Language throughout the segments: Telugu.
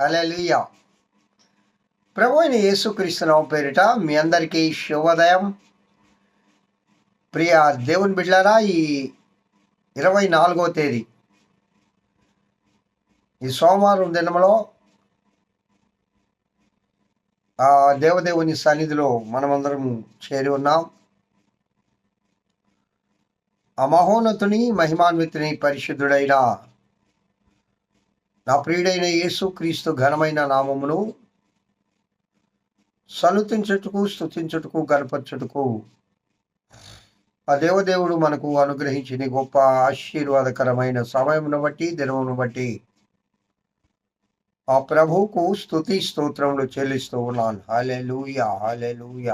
అలెలుయ్య ప్రభు అయిన యేసుక్రీస్తునామ పేరిట మీ అందరికీ శుభోదయం. ప్రియ దేవుని బిడ్డారా ఈ ఇరవై నాలుగో తేదీ. ఈ సోమవారం దినంలో ఆ దేవదేవుని సన్నిధిలో మనమందరం చేరి ఉన్నాం. ఆ మహోన్నతుని మహిమాన్వితుని పరిశుద్ధుడైన నా ప్రియుడైన యేసు క్రీస్తు ఘనమైన నామమును సలుతించుటకు స్థుతించుటకు గర్పరచుటకు ఆ దేవదేవుడు మనకు అనుగ్రహించిన గొప్ప ఆశీర్వాదకరమైన సమయమును బట్టి దినమును బట్టి ఆ ప్రభువుకు స్థుతి స్తోత్రములు చెల్లిస్తూ ఉన్నాను. హాలే లూయ హలే లూయ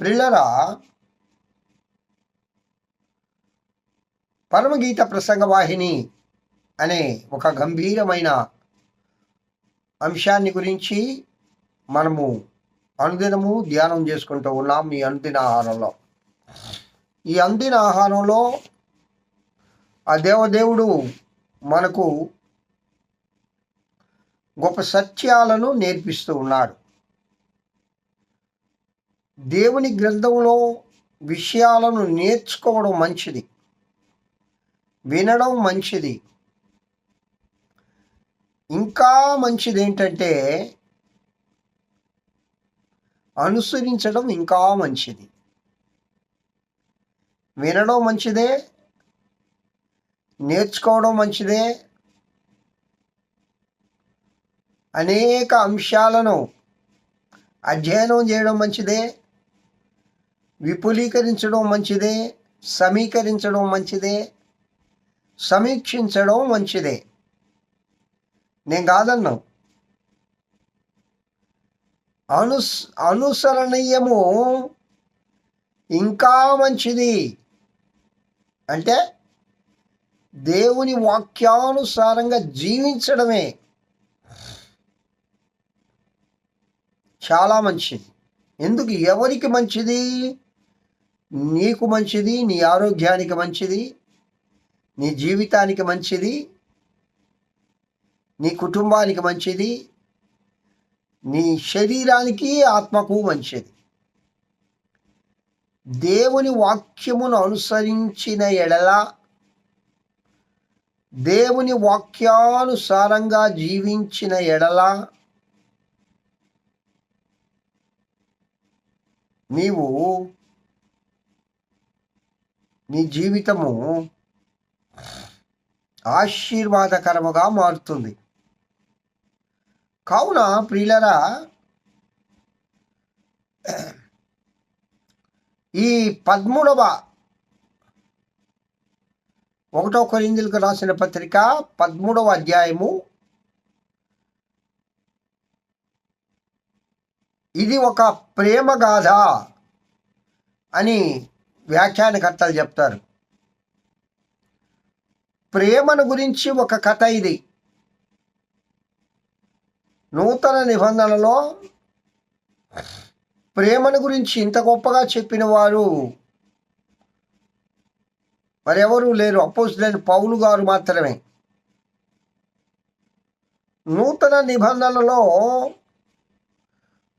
ప్రిల్లరా పరమగీత ప్రసంగ వాహిని అనే ఒక గంభీరమైన అంశాన్ని గురించి మనము అనుదినము ధ్యానం చేసుకుంటూ ఉన్నాం ఈ అనుదిన ఆహారంలో. ఈ అందిన ఆహారంలో ఆ దేవదేవుడు మనకు గొప్ప సత్యాలను నేర్పిస్తూ ఉన్నాడు. దేవుని గ్రంథంలో విషయాలను నేర్చుకోవడం మంచిది. వినడం మంచిది. ఇంకా మంచిది ఏంటంటే అనుసరించడం ఇంకా మంచిది. వినడం మంచిదే నేర్చుకోవడం మంచిదే. అనేక అంశాలను అధ్యయనం చేయడం మంచిదే విపులీకరించడం మంచిదే సమీకరించడం మంచిదే సమీక్షించడం మంచిదే. నేను కాదన్నా అనుస్ అనుసరణీయము ఇంకా మంచిది. అంటే దేవుని వాక్యానుసారంగా జీవించడమే చాలా మంచిది. ఎందుకు? ఎవరికి మంచిది? నీకు మంచిది నీ ఆరోగ్యానికి మంచిది నీ జీవితానికి మంచిది నీ కుటుంబానికి మంచిది నీ శరీరానికి ఆత్మకు మంచిది. దేవుని వాక్యమును అనుసరించిన ఎడల దేవుని వాక్యానుసారంగా జీవించిన ఎడల నీవు నీ జీవితము ఆశీర్వాదకరముగా మారుతుంది. కావున ప్రియులరా ఈ పదమూడవ ఒకటో కొరిందులకు రాసిన పత్రిక పదమూడవ అధ్యాయము. ఇది ఒక ప్రేమ గాథ అని వ్యాఖ్యానకర్తలు చెప్తారు. ప్రేమను గురించి ఒక కథ ఇది. నూతన నిబంధనలో ప్రేమను గురించి ఇంత గొప్పగా చెప్పిన వారు మరెవరూ లేరు. అపోజిట్ పౌలు గారు మాత్రమే. నూతన నిబంధనలో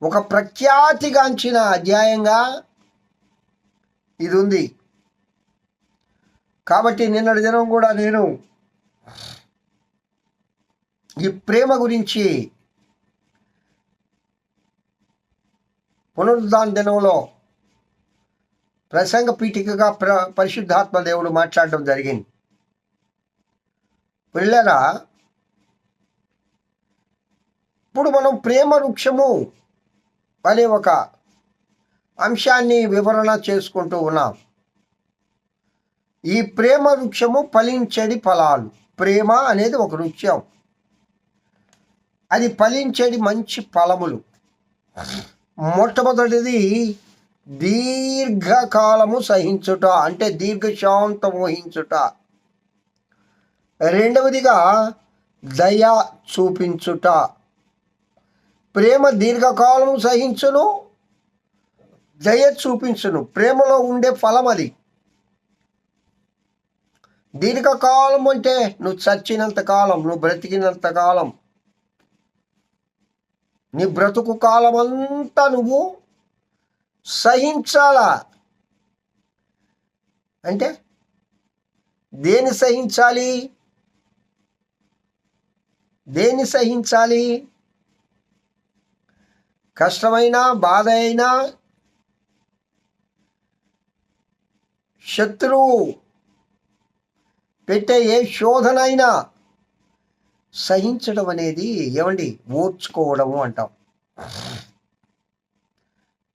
ఒక ప్రఖ్యాతిగాంచిన అధ్యాయంగా ఇది ఉంది కాబట్టి నిన్నటి దినం కూడా నేను ఈ ప్రేమ గురించి పునరుద్ధాన దినంలో ప్రసంగ పీఠికగా ప్ర పరిశుద్ధాత్మ దేవుడు మాట్లాడడం జరిగింది. పిల్లరా ఇప్పుడు మనం ప్రేమ వృక్షము అనే ఒక అంశాన్ని వివరణ చేసుకుంటూ ఉన్నాం. ఈ ప్రేమ వృక్షము ఫలించేది ఫలాలు. ప్రేమ అనేది ఒక వృక్షం. అది ఫలించేది మంచి ఫలములు. మొట్టమొదటిది దీర్ఘకాలము సహించుట అంటే దీర్ఘశాంతం వహించుట. రెండవదిగా దయ చూపించుట. ప్రేమ దీర్ఘకాలము సహించును దయ చూపించును. ప్రేమలో ఉండే ఫలం అది. దీర్ఘకాలం అంటే నువ్వు చచ్చినంత కాలం నువ్వు బ్రతికినంత కాలం నీ బ్రతుకు కాలమంతా నువ్వు సహించాలా? అంటే దేని సహించాలి? దేన్ని సహించాలి? కష్టమైన బాధ అయినా శత్రువు పెట్టే ఏ శోధన అయినా సహించడం అనేది ఏమండి? ఓర్చుకోవడము అంటాం.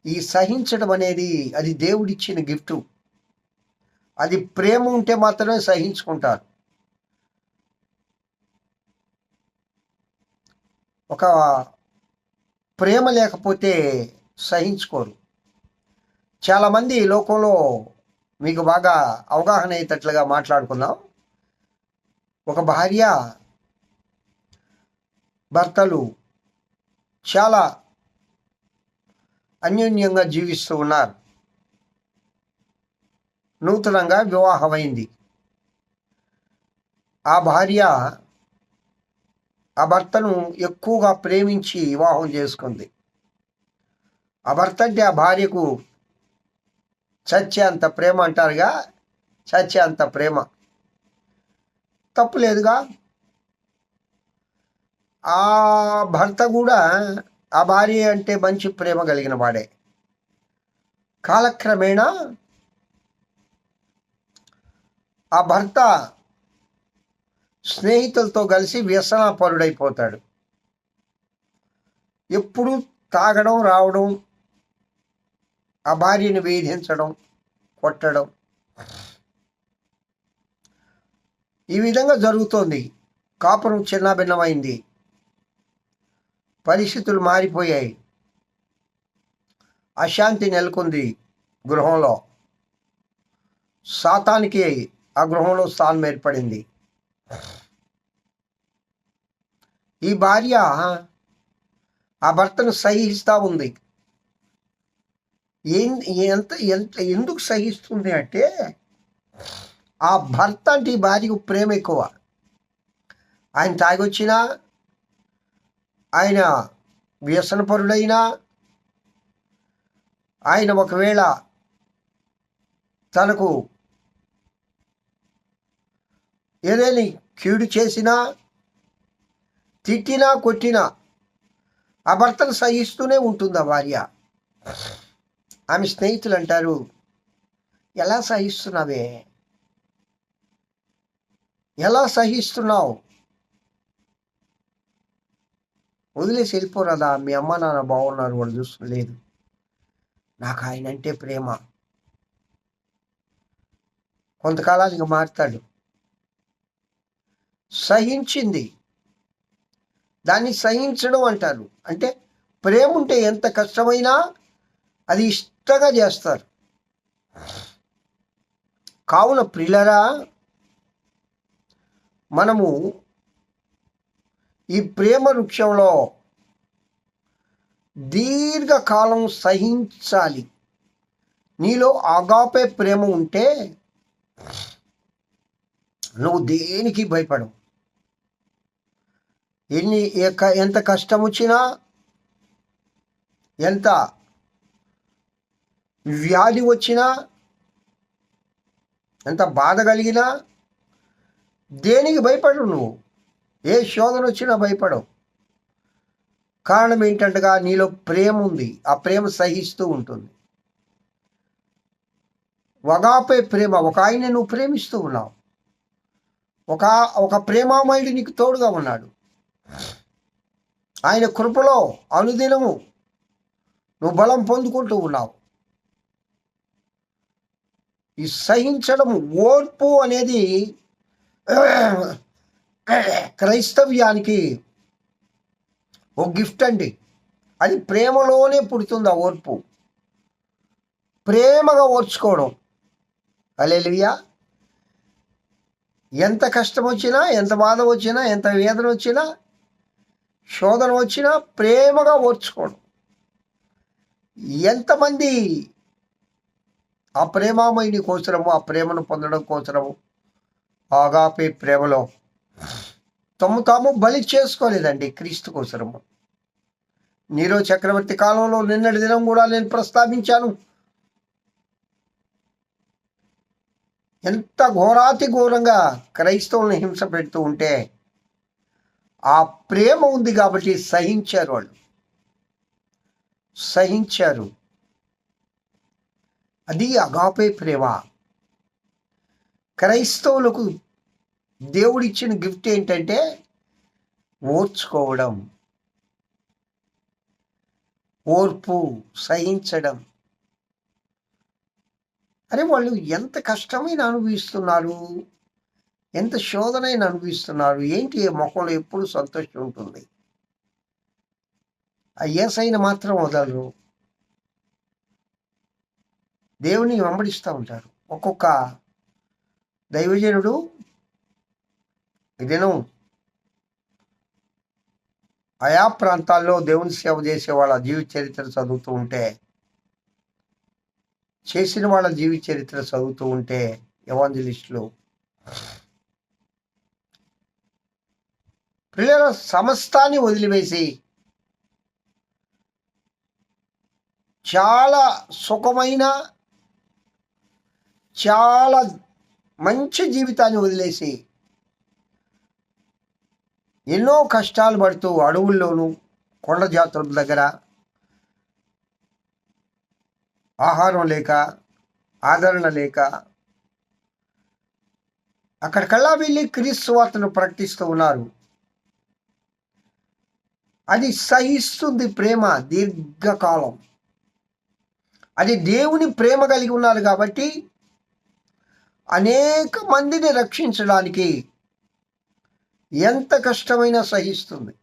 ఈ సహించడం అనేది అది దేవుడిచ్చిన గిఫ్ట్. అది ప్రేమ ఉంటే మాత్రమే సహించుకుంటారు. ఒక ప్రేమ లేకపోతే సహించుకోరు. చాలామంది లోకంలో మీకు బాగా అవగాహన అయ్యేటట్లుగా మాట్లాడుకుందాం. ఒక భార్య భర్తలు చాలా అన్యోన్యంగా జీవిస్తూ ఉన్నారు. నూతనంగా వివాహమైంది. ఆ భార్య ఆ భర్తను ఎక్కువగా ప్రేమించి వివాహం చేసుకుంది. ఆ భర్త అంటే ఆ భార్యకు చచ్చే అంత ప్రేమ అంటారుగా చచ్చే అంత ప్రేమ. తప్పు లేదుగా ఆ భర్త కూడా ఆ భార్య అంటే మంచి ప్రేమ కలిగిన వాడే. కాలక్రమేణా ఆ భర్త స్నేహితులతో కలిసి వ్యసనాపరుడైపోతాడు. ఎప్పుడు తాగడం రావడం ఆ భార్యను వేధించడం కొట్టడం ఈ విధంగా జరుగుతోంది. కాపురం చిన్నభిన్నమైంది పరిస్థితులు మారిపోయాయి. అశాంతి నెలకొంది గృహంలో. శాతానికి ఆ గృహంలో స్థానం ఏర్పడింది. ఈ భార్య ఆ భర్తను సహిస్తూ ఉంది. ఎంత ఎంత ఎందుకు సహిస్తుంది అంటే ఆ భర్త అంటే ఈ భార్యకు ప్రేమ ఎక్కువ. ఆయన తాగొచ్చినా ఆయన వ్యసనపరుడైనా ఆయన ఒకవేళ తనకు ఏదేని కీడు చేసినా తిట్టినా కొట్టినా ఆ భర్తను సహిస్తూనే ఉంటుంది ఆ భార్య? ఆమె స్నేహితులు అంటారు ఎలా సహిస్తున్నావే? ఎలా సహిస్తున్నావు? వదిలేసి వెళ్ళిపోరాదా? మీ అమ్మ నాన్న బాగున్నారు వాళ్ళు చూసుకోలేదు నాకు ఆయన అంటే ప్రేమ. కొంతకాలానికి మారుతాడు. సహించింది. దాన్ని సహించడం అంటారు. అంటే ప్రేమ ఉంటే ఎంత కష్టమైనా అది ఇష్టంగా చేస్తారు. కావున ప్రిలరా మనము ఈ ప్రేమ వృక్షంలో దీర్ఘకాలం సహించాలి. నీలో ఆగాపే ప్రేమ ఉంటే నువ్వు దేనికి భయపడవు. ఎన్ని ఎంత కష్టం వచ్చినా ఎంత వ్యాధి వచ్చినా ఎంత బాధ కలిగినా దేనికి భయపడు నువ్వు? ఏ శోధన వచ్చినా భయపడవు. కారణం ఏంటంటగా నీలో ప్రేమ ఉంది. ఆ ప్రేమ సహిస్తూ ఉంటుంది. వగాపే ప్రేమ ఒక ఆయన్ని నువ్వు ప్రేమిస్తూ ఉన్నావు. ఒక ఒక ప్రేమామయుడు నీకు తోడుగా ఉన్నాడు. ఆయన కృపలో అనుదినము నువ్వు బలం పొందుకుంటూ ఉన్నావు. ఈ సహించడం ఓర్పు అనేది క్రైస్తవ్యానికి ఒక గిఫ్ట్ అండి. అది ప్రేమలోనే పుడుతుంది ఆ ఓర్పు. ప్రేమగా ఓర్చుకోవడం. అలేలియా ఎంత కష్టం వచ్చినా ఎంత బాధ వచ్చినా ఎంత వేదన వచ్చినా శోధన వచ్చినా ప్రేమగా ఓర్చుకోవడం. ఎంతమంది ఆ ప్రేమామయుని కోసరము ఆ ప్రేమను పొందడం కోసరము ఆగాపే ప్రేమలో తమ్ము తాము బలి చేసుకోలేదండి క్రీస్తు కోసరము నీరో చక్రవర్తి కాలంలో నిన్నటి దినం కూడా నేను ప్రస్తావించాను. ఎంత ఘోరాతి ఘోరంగా క్రైస్తవులను హింస పెడుతూ ఉంటే ఆ ప్రేమ ఉంది కాబట్టి సహించారు వాళ్ళు. సహించారు. అది అగాపే ప్రేమ. క్రైస్తవులకు దేవుడిచ్చిన గిఫ్ట్ ఏంటంటే ఓర్చుకోవడం ఓర్పు సహించడం. అరే వాళ్ళు ఎంత కష్టమైన అనుభవిస్తున్నారు ఎంత శోధనైన అనుభవిస్తున్నారు ఏంటి ఈ మొక్కలు ఎప్పుడు సంతోషం ఉంటుంది? ఆ ఏసైన మాత్రం వదలరు. దేవుని వెంబడిస్తూ ఉంటారు. ఒక్కొక్క దైవజనుడు ఇదేను. ఆయా ప్రాంతాల్లో దేవుని సేవ చేసే వాళ్ళ జీవిత చరిత్ర చదువుతూ ఉంటే చేసిన వాళ్ళ జీవిత చరిత్ర చదువుతూ ఉంటే ఎవాంజలిస్టులు. పిల్లల సమస్తాన్ని వదిలివేసి చాలా సుఖమైన చాలా మంచి జీవితాన్ని వదిలేసి ఎన్నో కష్టాలు పడుతూ అడవుల్లోనూ కొండ జాతుల దగ్గర ఆహారం లేక ఆదరణ లేక అక్కడికల్లా వెళ్ళి క్రీస్తు వార్తను ప్రకటిస్తూ ఉన్నారు. అది సహిస్తుంది ప్రేమ దీర్ఘకాలం. అది దేవుని ప్రేమ కలిగి ఉన్నారు కాబట్టి అనేక మందిని రక్షించడానికి ఎంత కష్టమైనా సహిస్తుంది.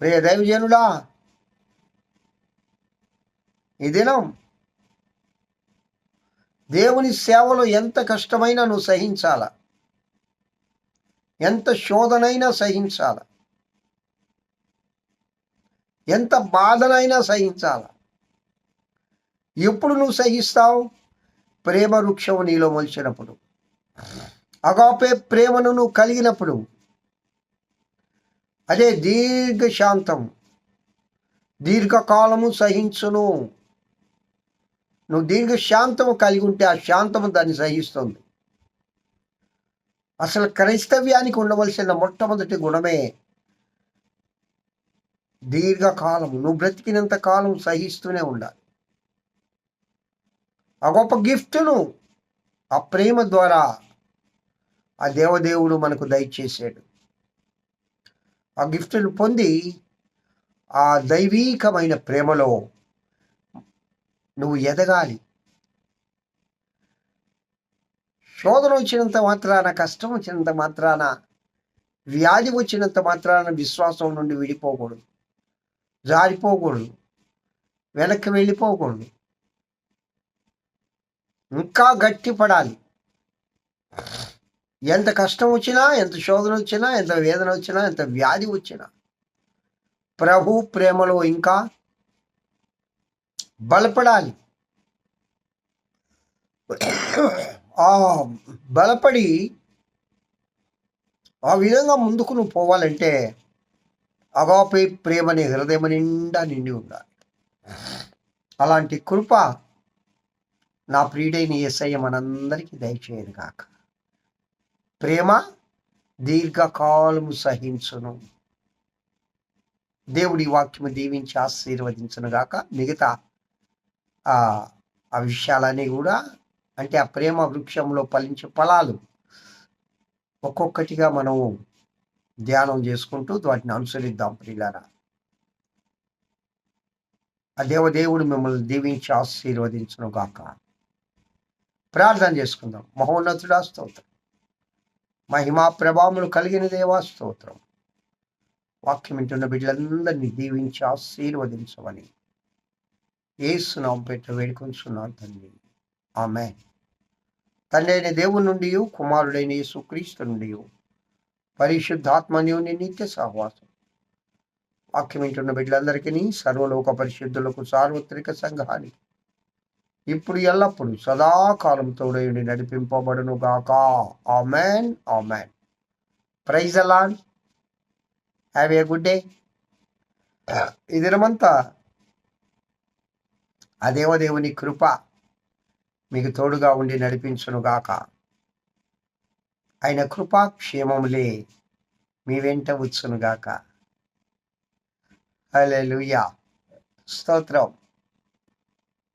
ప్రియ దైవజనుడా ఈ దినం దేవుని సేవలో ఎంత కష్టమైనా నువ్వు సహించాల? ఎంత శోధనైనా సహించాల? ఎంత బాధనైనా సహించాల? ఎప్పుడు నువ్వు సహిస్తావు? ప్రేమ వృక్షం నీలో మొలిచినప్పుడు. అగాపే ప్రేమను నువ్వు కలిగినప్పుడు అదే దీర్ఘ శాంతం దీర్ఘకాలము సహించును. నువ్వు దీర్ఘ శాంతము కలిగి ఉంటే ఆ శాంతము దాన్ని సహిస్తుంది. అసలు క్రైస్తవ్యానికి ఉండవలసిన మొట్టమొదటి గుణమే దీర్ఘకాలం నువ్వు బ్రతికినంత కాలం సహిస్తూనే ఉండాలి. ఆ గొప్ప గిఫ్ట్ను ఆ ప్రేమ ద్వారా ఆ దేవదేవుడు మనకు దయచేసాడు ఆ గిఫ్ట్ను పొంది ఆ దైవీకమైన ప్రేమలో నువ్వు ఎదగాలి. శోధన వచ్చినంత మాత్రాన కష్టం వచ్చినంత మాత్రాన వ్యాధి వచ్చినంత మాత్రాన విశ్వాసం నుండి విడిపోకూడదు. జారిపోకూడదు. వెనక్కి వెళ్ళిపోకూడదు. ఇంకా గట్టిపడాలి. ఎంత కష్టం వచ్చినా ఎంత శోధన వచ్చినా ఎంత వేదన వచ్చినా ఎంత వ్యాధి వచ్చినా ప్రభు ప్రేమలో ఇంకా బలపడాలి. ఆ బలపడి ఆ విధంగా ముందుకు నువ్వు పోవాలంటే అగాపే ప్రేమని హృదయం నిండా నిండి ఉండాలి. అలాంటి కృప నా ప్రియుడైన ఎస్ఐ మనందరికీ దయచేయను కాక ప్రేమ దీర్ఘకాలము సహించును. దేవుడి వాక్యము దీవించి ఆశీర్వదించను గాక. మిగతా ఆ ఆ విషయాలన్నీ కూడా అంటే ఆ ప్రేమ వృక్షంలో ఫలించే ఫలాలు ఒక్కొక్కటిగా మనము ధ్యానం చేసుకుంటూ వాటిని అనుసరిద్దాం ప్రియులారా. ఆ దేవదేవుడు మిమ్మల్ని దీవించి ఆశీర్వదించను గాక. ప్రార్థన చేసుకుందాం. మహోన్నతుడా స్తోత్రం. మహిమా ప్రభావములు కలిగిన దేవా స్తోత్రం. వాక్యం వింటున్న బిడ్డలందరినీ దీవించి ఆశీర్వదించమని ఏసునాం పెట్ట వేడుకొంచున్నాను తండ్రి. ఆమె తండ్రి అయిన దేవుని నుండి కుమారుడైన యేసుక్రీస్తు నుండి పరిశుద్ధాత్మని నిత్య సహవాసం. వాక్యం వింటున్న బిడ్డలందరికీ సర్వలోక పరిశుద్ధులకు సార్వత్రిక సంఘానికి ఇప్పుడు ఎల్లప్పుడు సదాకాలం తోడయుడి నడిపింపబడును గాక amen amen praise అలాన్ హ్యావ్ ఏ గుడ్ డే. ఈ దినమంతా ఆ దేవదేవుని కృప మీకు తోడుగా ఉండి నడిపించునుగాక. ఆయన కృపా క్షేమములే మీ వెంట వచ్చునుగాక. హల్లెలూయా. స్తోత్రం.